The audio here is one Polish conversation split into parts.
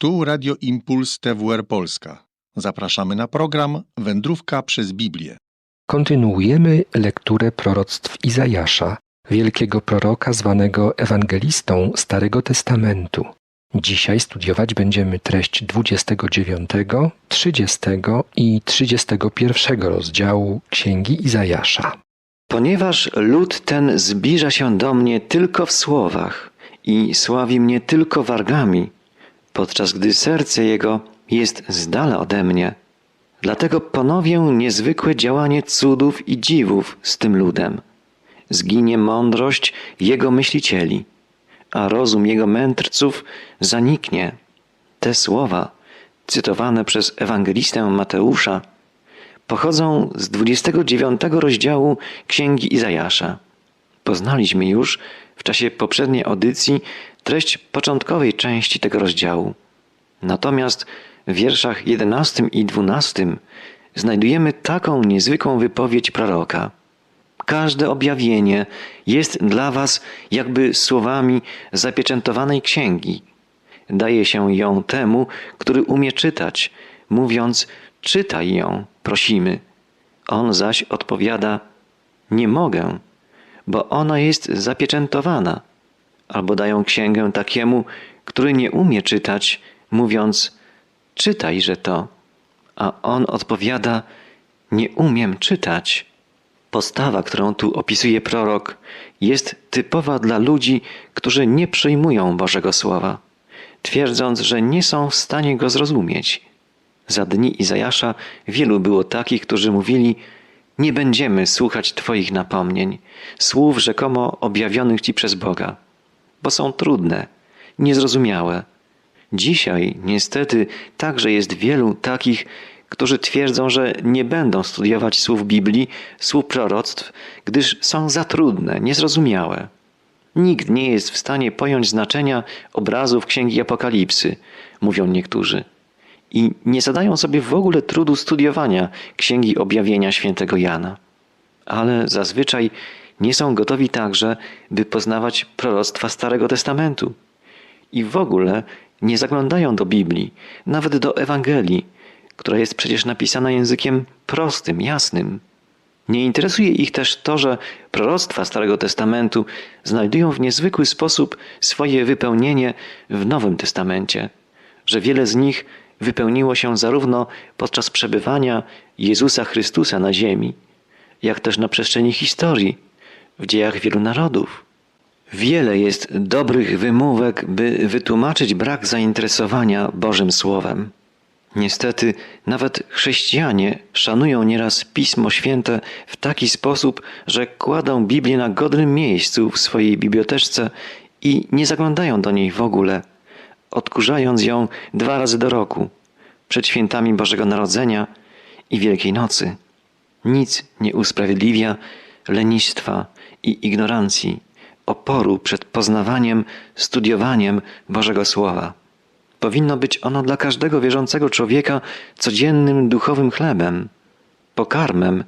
Tu Radio Impuls TWR Polska. Zapraszamy na program Wędrówka przez Biblię. Kontynuujemy lekturę proroctw Izajasza, wielkiego proroka zwanego ewangelistą Starego Testamentu. Dzisiaj studiować będziemy treść 29, 30 i 31 rozdziału Księgi Izajasza. Ponieważ lud ten zbliża się do mnie tylko w słowach i sławi mnie tylko wargami, podczas gdy serce jego jest z dala ode mnie, dlatego ponowię niezwykłe działanie cudów i dziwów z tym ludem. Zginie mądrość jego myślicieli, a rozum jego mędrców zaniknie. Te słowa, cytowane przez ewangelistę Mateusza, pochodzą z 29 rozdziału Księgi Izajasza. Poznaliśmy już w czasie poprzedniej audycji treść początkowej części tego rozdziału. Natomiast w wierszach 11 i 12 znajdujemy taką niezwykłą wypowiedź proroka. Każde objawienie jest dla Was jakby słowami zapieczętowanej księgi. Daje się ją temu, który umie czytać, mówiąc: Czytaj ją, prosimy. On zaś odpowiada: Nie mogę, bo ona jest zapieczętowana. Albo dają księgę takiemu, który nie umie czytać, mówiąc: Czytajże to. A on odpowiada: Nie umiem czytać. Postawa, którą tu opisuje prorok, jest typowa dla ludzi, którzy nie przyjmują Bożego Słowa, twierdząc, że nie są w stanie go zrozumieć. Za dni Izajasza wielu było takich, którzy mówili: Nie będziemy słuchać Twoich napomnień, słów rzekomo objawionych Ci przez Boga, bo są trudne, niezrozumiałe. Dzisiaj, niestety, także jest wielu takich, którzy twierdzą, że nie będą studiować słów Biblii, słów proroctw, gdyż są za trudne, niezrozumiałe. Nikt nie jest w stanie pojąć znaczenia obrazów Księgi Apokalipsy, mówią niektórzy. I nie zadają sobie w ogóle trudu studiowania Księgi Objawienia świętego Jana. Ale zazwyczaj nie są gotowi także, by poznawać proroctwa Starego Testamentu. I w ogóle nie zaglądają do Biblii, nawet do Ewangelii, która jest przecież napisana językiem prostym, jasnym. Nie interesuje ich też to, że proroctwa Starego Testamentu znajdują w niezwykły sposób swoje wypełnienie w Nowym Testamencie, że wiele z nich wypełniło się zarówno podczas przebywania Jezusa Chrystusa na ziemi, jak też na przestrzeni historii, w dziejach wielu narodów. Wiele jest dobrych wymówek, by wytłumaczyć brak zainteresowania Bożym Słowem. Niestety, nawet chrześcijanie szanują nieraz Pismo Święte w taki sposób, że kładą Biblię na godnym miejscu w swojej biblioteczce i nie zaglądają do niej w ogóle, odkurzając ją dwa razy do roku, przed świętami Bożego Narodzenia i Wielkiej Nocy. Nic nie usprawiedliwia lenistwa i ignorancji, oporu przed poznawaniem, studiowaniem Bożego Słowa. Powinno być ono dla każdego wierzącego człowieka codziennym duchowym chlebem, pokarmem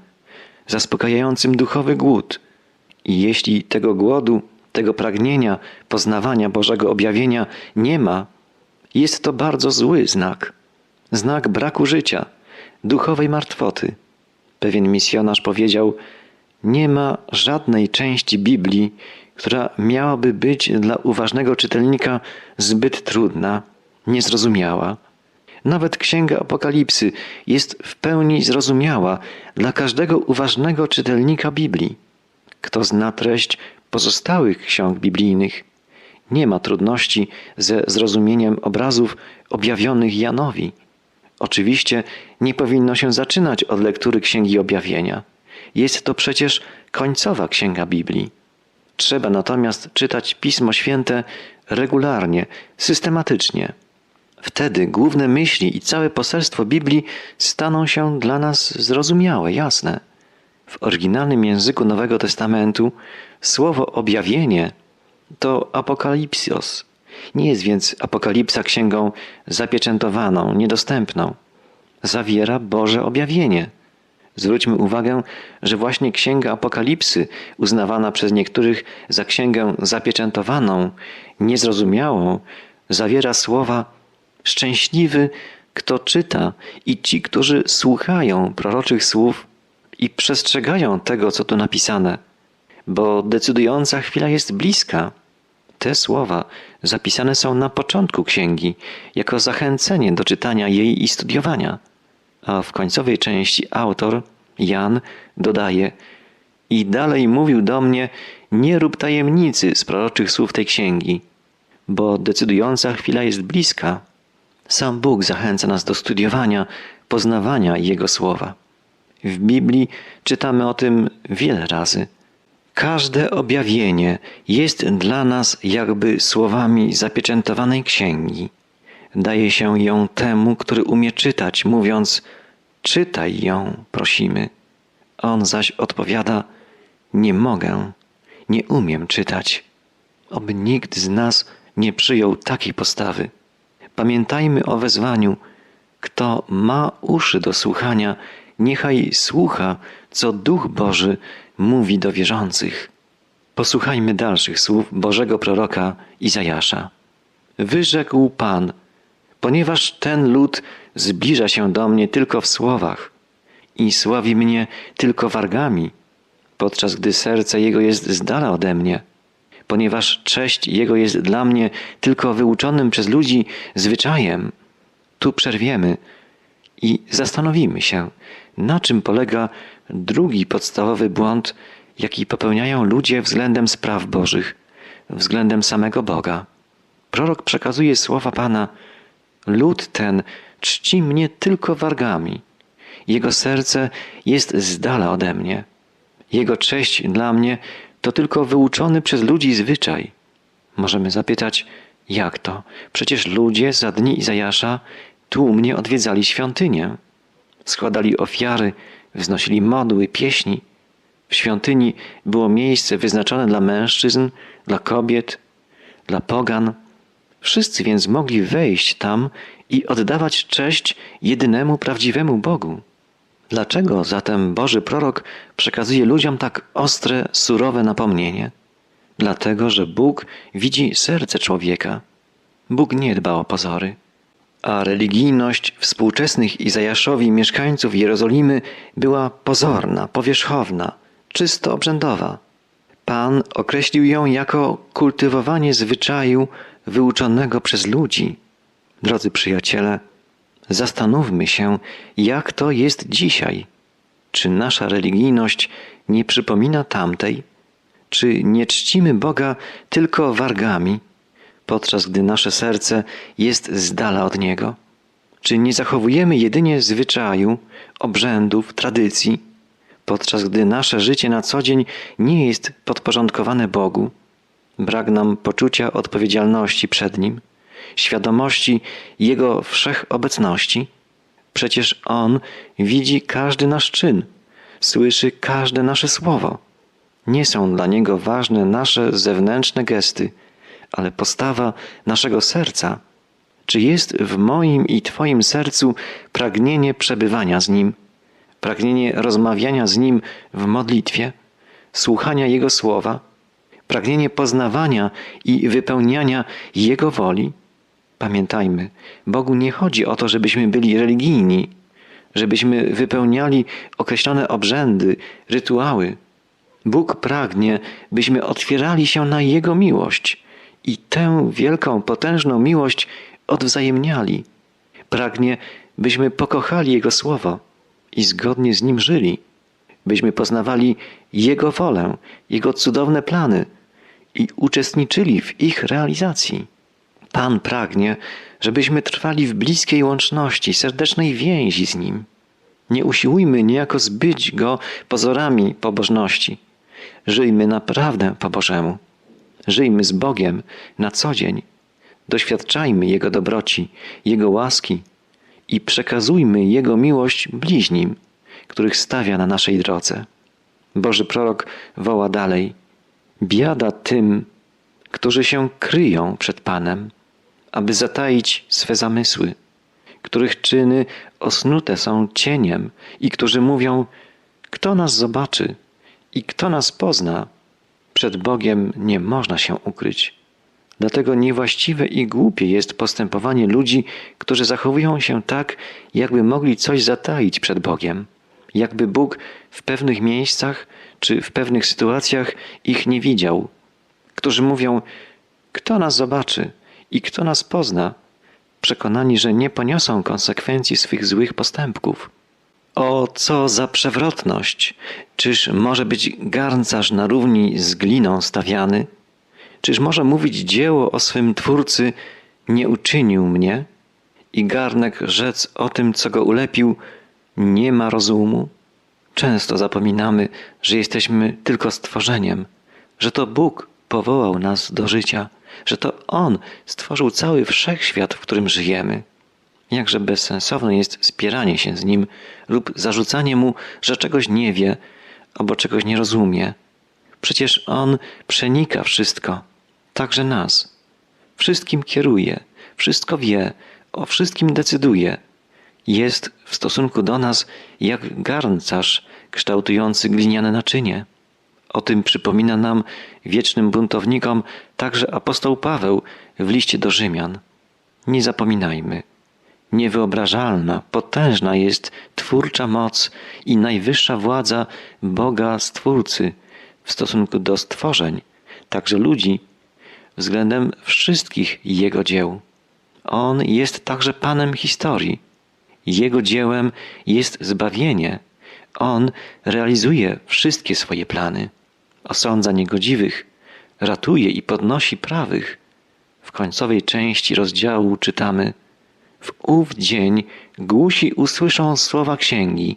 zaspokajającym duchowy głód. I jeśli tego głodu, tego pragnienia poznawania Bożego objawienia nie ma, jest to bardzo zły znak. Znak braku życia, duchowej martwoty. Pewien misjonarz powiedział: Nie ma żadnej części Biblii, która miałaby być dla uważnego czytelnika zbyt trudna niezrozumiała. Nawet Księga Apokalipsy jest w pełni zrozumiała dla każdego uważnego czytelnika Biblii. Kto zna treść pozostałych ksiąg biblijnych, nie ma trudności ze zrozumieniem obrazów objawionych Janowi. Oczywiście nie powinno się zaczynać od lektury Księgi Objawienia. Jest to przecież końcowa księga Biblii. Trzeba natomiast czytać Pismo Święte regularnie, systematycznie. Wtedy główne myśli i całe poselstwo Biblii staną się dla nas zrozumiałe, jasne. W oryginalnym języku Nowego Testamentu słowo objawienie to apokalipsios. Nie jest więc apokalipsa księgą zapieczętowaną, niedostępną. Zawiera Boże objawienie. Zwróćmy uwagę, że właśnie księga Apokalipsy, uznawana przez niektórych za księgę zapieczętowaną, niezrozumiałą, zawiera słowa Szczęśliwy, kto czyta i ci, którzy słuchają proroczych słów i przestrzegają tego, co tu napisane, bo decydująca chwila jest bliska. Te słowa zapisane są na początku księgi, jako zachęcenie do czytania jej i studiowania. A w końcowej części autor, Jan, dodaje: I dalej mówił do mnie: Nie rób tajemnicy z proroczych słów tej księgi, bo decydująca chwila jest bliska. Sam Bóg zachęca nas do studiowania, poznawania Jego słowa. W Biblii czytamy o tym wiele razy. Każde objawienie jest dla nas jakby słowami zapieczętowanej księgi. Daje się ją temu, który umie czytać, mówiąc: Czytaj ją, prosimy. On zaś odpowiada: Nie mogę, nie umiem czytać. Oby nikt z nas nie przyjął takiej postawy. Pamiętajmy o wezwaniu: Kto ma uszy do słuchania, niechaj słucha, co Duch Boży mówi do wierzących. Posłuchajmy dalszych słów Bożego proroka Izajasza. Wyrzekł Pan, ponieważ ten lud zbliża się do mnie tylko w słowach i sławi mnie tylko wargami, podczas gdy serce jego jest z dala ode mnie, ponieważ cześć jego jest dla mnie tylko wyuczonym przez ludzi zwyczajem. Tu przerwiemy i zastanowimy się, na czym polega drugi podstawowy błąd, jaki popełniają ludzie względem spraw Bożych, względem samego Boga. Prorok przekazuje słowa Pana: Lud ten czci mnie tylko wargami. Jego serce jest z dala ode mnie. Jego cześć dla mnie to tylko wyuczony przez ludzi zwyczaj. Możemy zapytać, jak to? Przecież ludzie za dni Izajasza tłumnie odwiedzali świątynię. Składali ofiary, wznosili modły, pieśni. W świątyni było miejsce wyznaczone dla mężczyzn, dla kobiet, dla pogan. Wszyscy więc mogli wejść tam i oddawać cześć jedynemu prawdziwemu Bogu. Dlaczego zatem Boży prorok przekazuje ludziom tak ostre, surowe napomnienie? Dlatego, że Bóg widzi serce człowieka. Bóg nie dba o pozory. A religijność współczesnych Izajaszowi mieszkańców Jerozolimy była pozorna, powierzchowna, czysto obrzędowa. Pan określił ją jako kultywowanie zwyczaju wyuczonego przez ludzi. Drodzy przyjaciele, zastanówmy się, jak to jest dzisiaj. Czy nasza religijność nie przypomina tamtej? Czy nie czcimy Boga tylko wargami, podczas gdy nasze serce jest z dala od Niego? Czy nie zachowujemy jedynie zwyczaju, obrzędów, tradycji, podczas gdy nasze życie na co dzień nie jest podporządkowane Bogu? Brak nam poczucia odpowiedzialności przed Nim, świadomości Jego wszechobecności? Przecież On widzi każdy nasz czyn, słyszy każde nasze słowo. Nie są dla Niego ważne nasze zewnętrzne gesty, ale postawa naszego serca. Czy jest w moim i Twoim sercu pragnienie przebywania z Nim, pragnienie rozmawiania z Nim w modlitwie, słuchania Jego słowa, pragnienie poznawania i wypełniania Jego woli? Pamiętajmy, Bogu nie chodzi o to, żebyśmy byli religijni, żebyśmy wypełniali określone obrzędy, rytuały. Bóg pragnie, byśmy otwierali się na Jego miłość i tę wielką, potężną miłość odwzajemniali. Pragnie, byśmy pokochali Jego słowo i zgodnie z nim żyli, byśmy poznawali Jego wolę, Jego cudowne plany i uczestniczyli w ich realizacji. Pan pragnie, żebyśmy trwali w bliskiej łączności, serdecznej więzi z Nim. Nie usiłujmy niejako zbyć Go pozorami pobożności. Żyjmy naprawdę po Bożemu. Żyjmy z Bogiem na co dzień. Doświadczajmy Jego dobroci, Jego łaski i przekazujmy Jego miłość bliźnim, których stawia na naszej drodze. Boży prorok woła dalej: Biada tym, którzy się kryją przed Panem, aby zataić swe zamysły, których czyny osnute są cieniem i którzy mówią: Kto nas zobaczy i kto nas pozna? Przed Bogiem nie można się ukryć. Dlatego niewłaściwe i głupie jest postępowanie ludzi, którzy zachowują się tak, jakby mogli coś zataić przed Bogiem, jakby Bóg w pewnych miejscach czy w pewnych sytuacjach ich nie widział, którzy mówią: Kto nas zobaczy i kto nas pozna, przekonani, że nie poniosą konsekwencji swych złych postępków. O, co za przewrotność! Czyż może być garncarz na równi z gliną stawiany? Czyż może mówić dzieło o swym twórcy nie uczynił mnie? I garnek rzec o tym, co go ulepił, nie ma rozumu? Często zapominamy, że jesteśmy tylko stworzeniem, że to Bóg powołał nas do życia, że to On stworzył cały wszechświat, w którym żyjemy. Jakże bezsensowne jest spieranie się z Nim lub zarzucanie Mu, że czegoś nie wie albo czegoś nie rozumie. Przecież On przenika wszystko, także nas. Wszystkim kieruje, wszystko wie, o wszystkim decyduje. Jest w stosunku do nas jak garncarz kształtujący gliniane naczynie. O tym przypomina nam wiecznym buntownikom także apostoł Paweł w liście do Rzymian. Nie zapominajmy. Niewyobrażalna, potężna jest twórcza moc i najwyższa władza Boga Stwórcy w stosunku do stworzeń, także ludzi, względem wszystkich Jego dzieł. On jest także Panem historii. Jego dziełem jest zbawienie. On realizuje wszystkie swoje plany. Osądza niegodziwych, ratuje i podnosi prawych. W końcowej części rozdziału czytamy: W ów dzień głusi usłyszą słowa księgi,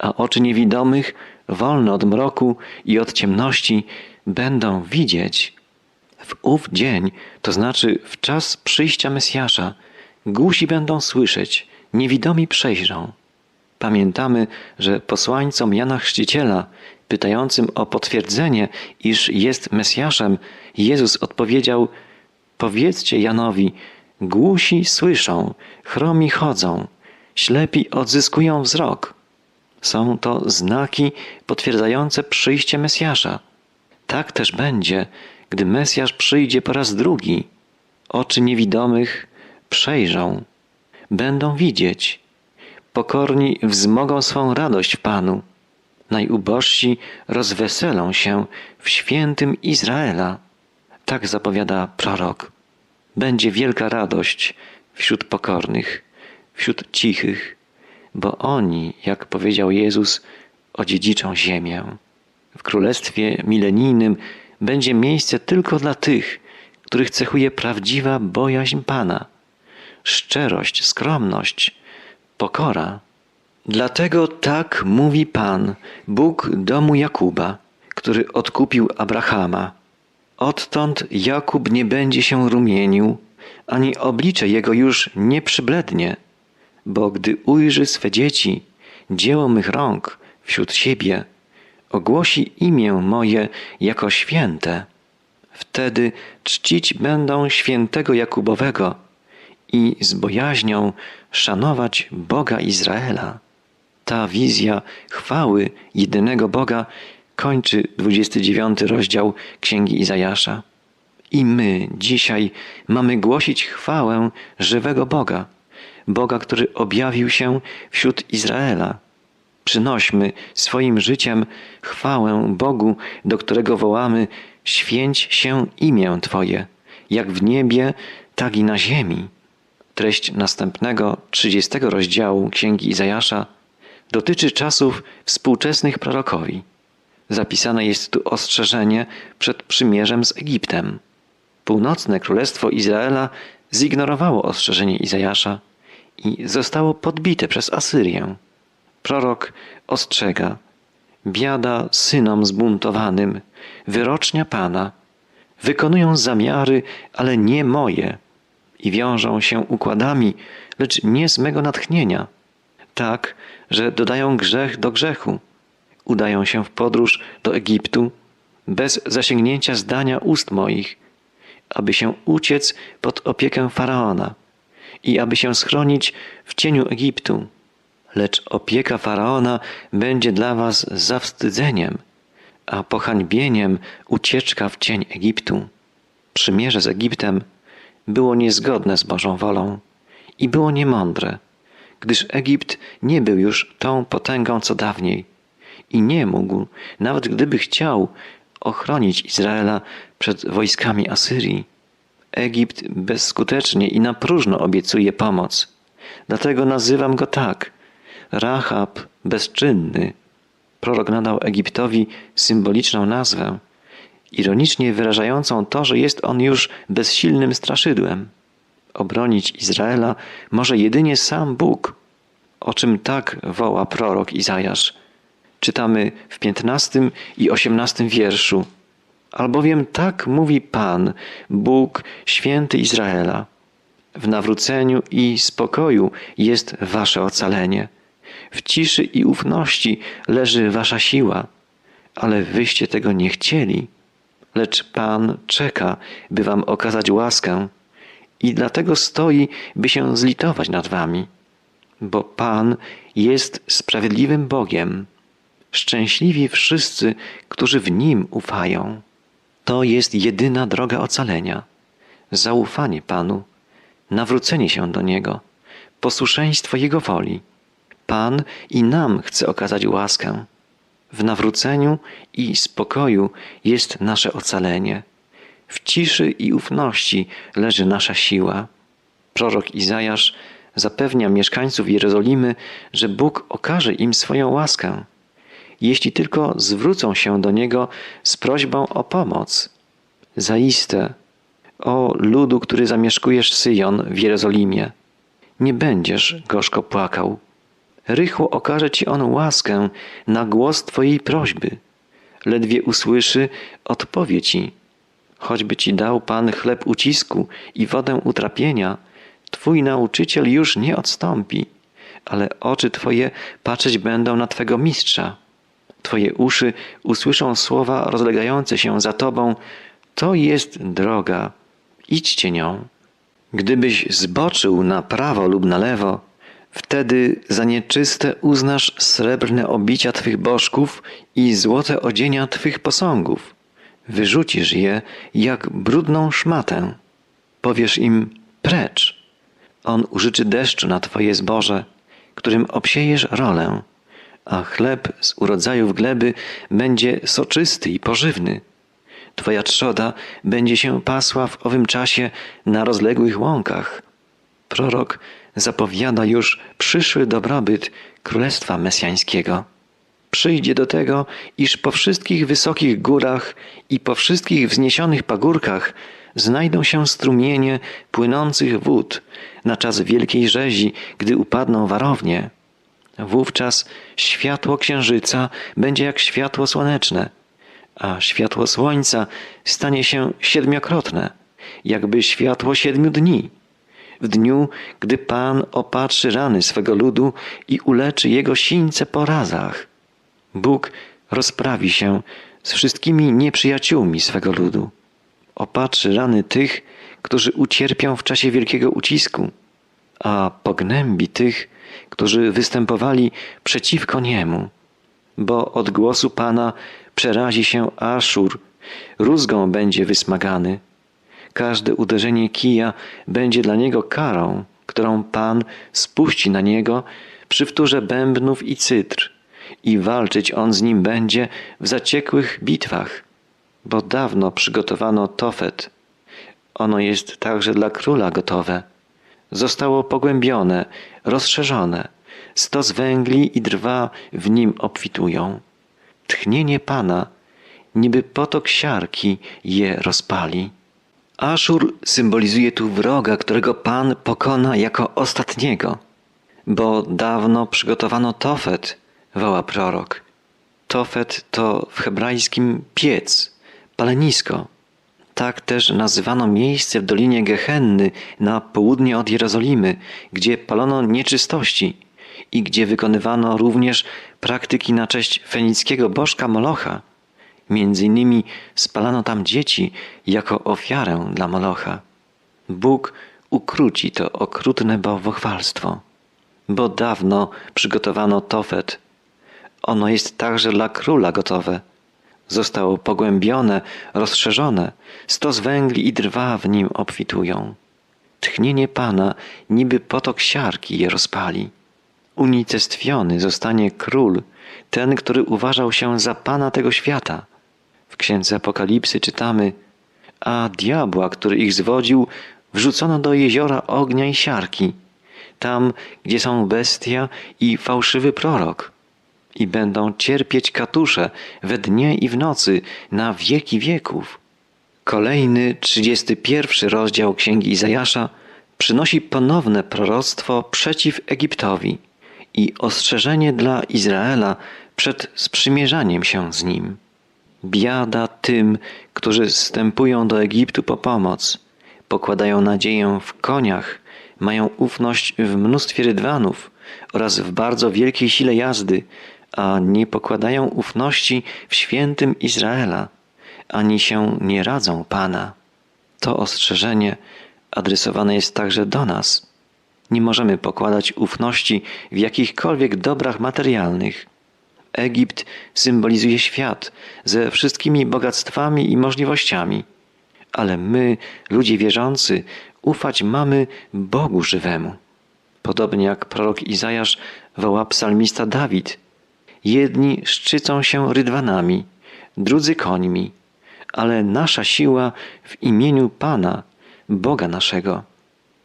a oczy niewidomych, wolne od mroku i od ciemności, będą widzieć. W ów dzień, to znaczy w czas przyjścia Mesjasza, głusi będą słyszeć, niewidomi przejrzą. Pamiętamy, że posłańcom Jana Chrzciciela, pytającym o potwierdzenie, iż jest Mesjaszem, Jezus odpowiedział: Powiedzcie Janowi, głusi słyszą, chromi chodzą, ślepi odzyskują wzrok. Są to znaki potwierdzające przyjście Mesjasza. Tak też będzie, gdy Mesjasz przyjdzie po raz drugi. Oczy niewidomych przejrzą, będą widzieć. Pokorni wzmogą swą radość w Panu. Najubożsi rozweselą się w świętym Izraela. Tak zapowiada prorok. Będzie wielka radość wśród pokornych, wśród cichych, bo oni, jak powiedział Jezus, odziedziczą ziemię. W królestwie milenijnym będzie miejsce tylko dla tych, których cechuje prawdziwa bojaźń Pana, szczerość, skromność, pokora. Dlatego tak mówi Pan, Bóg domu Jakuba, który odkupił Abrahama. Odtąd Jakub nie będzie się rumienił, ani oblicze jego już nie przyblednie, bo gdy ujrzy swe dzieci, dzieło mych rąk wśród siebie, ogłosi imię moje jako święte. Wtedy czcić będą świętego Jakubowego i z bojaźnią szanować Boga Izraela. Ta wizja chwały jedynego Boga kończy 29 rozdział Księgi Izajasza. I my dzisiaj mamy głosić chwałę żywego Boga, Boga, który objawił się wśród Izraela. Przynośmy swoim życiem chwałę Bogu, do którego wołamy: Święć się imię Twoje, jak w niebie, tak i na ziemi. Treść następnego, 30 rozdziału Księgi Izajasza dotyczy czasów współczesnych prorokowi. Zapisane jest tu ostrzeżenie przed przymierzem z Egiptem. Północne Królestwo Izraela zignorowało ostrzeżenie Izajasza i zostało podbite przez Asyrię. Prorok ostrzega: Biada synom zbuntowanym, wyrocznia Pana. Wykonują zamiary, ale nie moje, i wiążą się układami, lecz nie z mego natchnienia. Tak, że dodają grzech do grzechu. Udają się w podróż do Egiptu bez zasięgnięcia zdania ust moich, aby się uciec pod opiekę faraona i aby się schronić w cieniu Egiptu lecz opieka faraona będzie dla was zawstydzeniem, a pohańbieniem ucieczka w cień Egiptu. przymierze z Egiptem było niezgodne z Bożą wolą i było niemądre, gdyż Egipt nie był już tą potęgą co dawniej i nie mógł, nawet gdyby chciał, ochronić Izraela przed wojskami Asyrii. Egipt bezskutecznie i na próżno obiecuje pomoc. Dlatego nazywam go tak: Rahab bezczynny. Prorok nadał Egiptowi symboliczną nazwę, ironicznie wyrażającą to, że jest on już bezsilnym straszydłem. Obronić Izraela może jedynie sam Bóg, o czym tak woła prorok Izajasz. Czytamy w piętnastym i osiemnastym wierszu. Albowiem tak mówi Pan, Bóg święty Izraela. W nawróceniu i spokoju jest wasze ocalenie. W ciszy i ufności leży wasza siła, ale wyście tego nie chcieli. Lecz Pan czeka, by wam okazać łaskę i dlatego stoi, by się zlitować nad wami. Bo Pan jest sprawiedliwym Bogiem. Szczęśliwi wszyscy, którzy w Nim ufają. To jest jedyna droga ocalenia. Zaufanie Panu, nawrócenie się do Niego, posłuszeństwo Jego woli. Pan i nam chce okazać łaskę. W nawróceniu i spokoju jest nasze ocalenie. W ciszy i ufności leży nasza siła. Prorok Izajasz zapewnia mieszkańców Jerozolimy, że Bóg okaże im swoją łaskę, jeśli tylko zwrócą się do Niego z prośbą o pomoc. Zaiste, o ludu, który zamieszkujesz Syjon w Jerozolimie, nie będziesz gorzko płakał. Rychło okaże Ci On łaskę na głos Twojej prośby. Ledwie usłyszy, odpowie Ci. Choćby Ci dał Pan chleb ucisku i wodę utrapienia, Twój nauczyciel już nie odstąpi, ale oczy Twoje patrzeć będą na Twego mistrza. Twoje uszy usłyszą słowa rozlegające się za Tobą. To jest droga, idźcie nią. Gdybyś zboczył na prawo lub na lewo, wtedy za nieczyste uznasz srebrne obicia Twych bożków i złote odzienia Twych posągów. Wyrzucisz je jak brudną szmatę. Powiesz im precz. On użyczy deszczu na Twoje zboże, którym obsiejesz rolę, a chleb z urodzajów gleby będzie soczysty i pożywny. Twoja trzoda będzie się pasła w owym czasie na rozległych łąkach. Prorok zapowiada już przyszły dobrobyt Królestwa Mesjańskiego. Przyjdzie do tego, iż po wszystkich wysokich górach i po wszystkich wzniesionych pagórkach znajdą się strumienie płynących wód na czas wielkiej rzezi, gdy upadną warownie. Wówczas światło księżyca będzie jak światło słoneczne, a światło słońca stanie się siedmiokrotne, jakby światło siedmiu dni. W dniu, gdy Pan opatrzy rany swego ludu i uleczy jego sińce po razach. Bóg rozprawi się z wszystkimi nieprzyjaciółmi swego ludu. Opatrzy rany tych, którzy ucierpią w czasie wielkiego ucisku, a pognębi tych, którzy występowali przeciwko niemu. Bo od głosu Pana przerazi się Aszur, rózgą będzie wysmagany. Każde uderzenie kija będzie dla niego karą, którą Pan spuści na niego przy wtórze bębnów i cytr i walczyć on z nim będzie w zaciekłych bitwach, bo dawno przygotowano Tofet. Ono jest także dla króla gotowe. Zostało pogłębione, rozszerzone. Stos węgli i drwa w nim obfitują. Tchnienie Pana, niby potok siarki je rozpali. Aszur symbolizuje tu wroga, którego Pan pokona jako ostatniego. Bo dawno przygotowano Tofet, woła prorok. Tofet to w hebrajskim piec, palenisko. Tak też nazywano miejsce w dolinie Gehenny na południe od Jerozolimy, gdzie palono nieczystości i gdzie wykonywano również praktyki na cześć fenickiego bożka Molocha. Między innymi spalano tam dzieci jako ofiarę dla Molocha. Bóg ukróci to okrutne bałwochwalstwo, bo dawno przygotowano Tofet. Ono jest także dla króla gotowe. zostało pogłębione, rozszerzone, stos węgli i drwa w nim obfitują. Tchnienie Pana niby potok siarki je rozpali. Unicestwiony zostanie król, ten, który uważał się za Pana tego świata. Księdze Apokalipsy czytamy, a diabła, który ich zwodził, wrzucono do jeziora ognia i siarki, tam, gdzie są bestia i fałszywy prorok, i będą cierpieć katusze we dnie i w nocy na wieki wieków. Kolejny, 31 rozdział Księgi Izajasza przynosi ponowne proroctwo przeciw Egiptowi i ostrzeżenie dla Izraela przed sprzymierzaniem się z nim. Biada tym, którzy wstępują do Egiptu po pomoc, pokładają nadzieję w koniach, mają ufność w mnóstwie rydwanów oraz w bardzo wielkiej sile jazdy, a nie pokładają ufności w świętym Izraela, ani się nie radzą Pana. To ostrzeżenie adresowane jest także do nas. Nie możemy pokładać ufności w jakichkolwiek dobrach materialnych. Egipt symbolizuje świat ze wszystkimi bogactwami i możliwościami, ale my, ludzie wierzący, ufać mamy Bogu żywemu. Podobnie jak prorok Izajasz woła psalmista Dawid. Jedni szczycą się rydwanami, drudzy końmi, ale nasza siła w imieniu Pana, Boga naszego.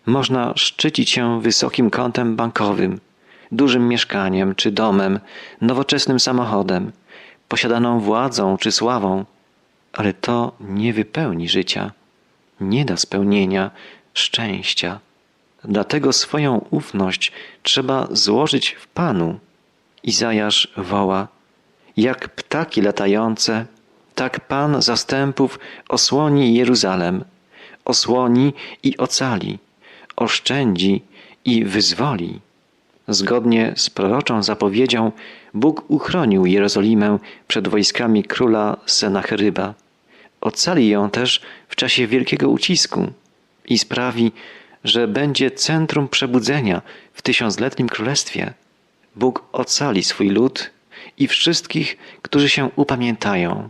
Można szczycić się wysokim kątem bankowym, dużym mieszkaniem czy domem, nowoczesnym samochodem, posiadaną władzą czy sławą, ale to nie wypełni życia, nie da spełnienia, szczęścia. Dlatego swoją ufność trzeba złożyć w Panu. Izajasz woła: Jak ptaki latające, tak Pan zastępów osłoni Jeruzalem, osłoni i ocali, oszczędzi i wyzwoli. Zgodnie z proroczą zapowiedzią, Bóg uchronił Jerozolimę przed wojskami króla Senacheryba. Ocali ją też w czasie wielkiego ucisku i sprawi, że będzie centrum przebudzenia w tysiącletnim królestwie. Bóg ocali swój lud i wszystkich, którzy się upamiętają.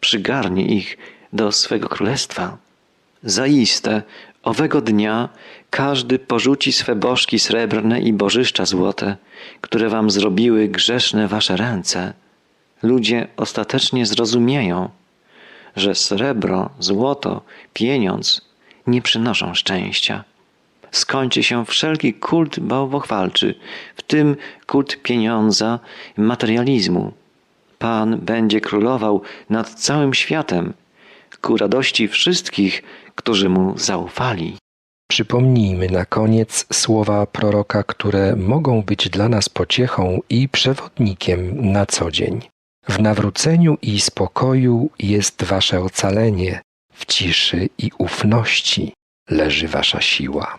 Przygarnie ich do swego królestwa. Zaiste, owego dnia każdy porzuci swe bożki srebrne i bożyszcza złote, które wam zrobiły grzeszne wasze ręce. Ludzie ostatecznie zrozumieją, że srebro, złoto, pieniądz nie przynoszą szczęścia. Skończy się wszelki kult bałwochwalczy, w tym kult pieniądza, materializmu. Pan będzie królował nad całym światem, ku radości wszystkich, którzy mu zaufali. Przypomnijmy na koniec słowa proroka, które mogą być dla nas pociechą i przewodnikiem na co dzień. W nawróceniu i spokoju jest wasze ocalenie, w ciszy i ufności leży wasza siła.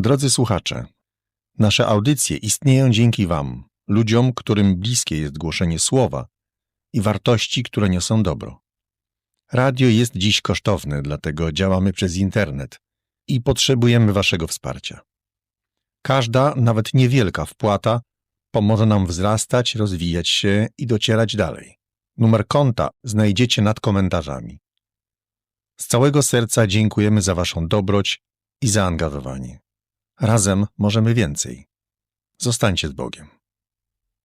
Drodzy słuchacze, nasze audycje istnieją dzięki Wam, ludziom, którym bliskie jest głoszenie słowa i wartości, które niosą dobro. Radio jest dziś kosztowne, dlatego działamy przez internet i potrzebujemy Waszego wsparcia. Każda, nawet niewielka wpłata pomoże nam wzrastać, rozwijać się i docierać dalej. Numer konta znajdziecie nad komentarzami. Z całego serca dziękujemy za Waszą dobroć i zaangażowanie. Razem możemy więcej. Zostańcie z Bogiem.